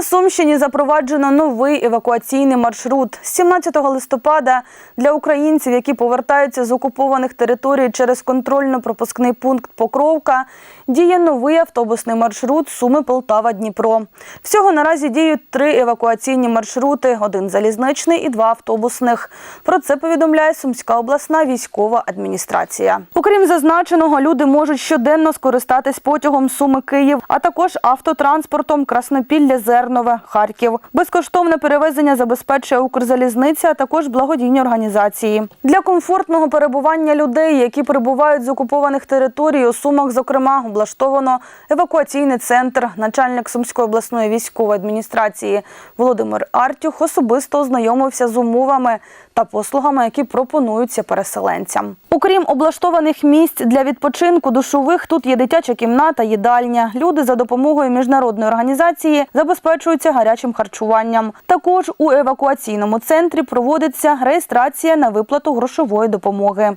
На Сумщині запроваджено новий евакуаційний маршрут. 17 листопада для українців, які повертаються з окупованих територій через контрольно-пропускний пункт Покровка, діє новий автобусний маршрут Суми Полтава Дніпро. Всього наразі діють три евакуаційні маршрути: один залізничний і два автобусних. Про це повідомляє Сумська обласна військова адміністрація. Окрім зазначеного, люди можуть щоденно скористатись потягом Суми Київ, а також автотранспортом Краснопілля Зернове Харків. Безкоштовне перевезення забезпечує Укрзалізниця, а також благодійні організації. Для комфортного перебування людей, які прибувають з окупованих територій, у Сумах, зокрема, облаштовано евакуаційний центр. Начальник Сумської обласної військової адміністрації Володимир Артюх особисто ознайомився з умовами та послугами, які пропонуються переселенцям. Окрім облаштованих місць для відпочинку, душових тут є дитяча кімната, їдальня. Люди за допомогою міжнародної організації забезпечуються гарячим харчуванням. Також у евакуаційному центрі проводиться реєстрація на виплату грошової допомоги.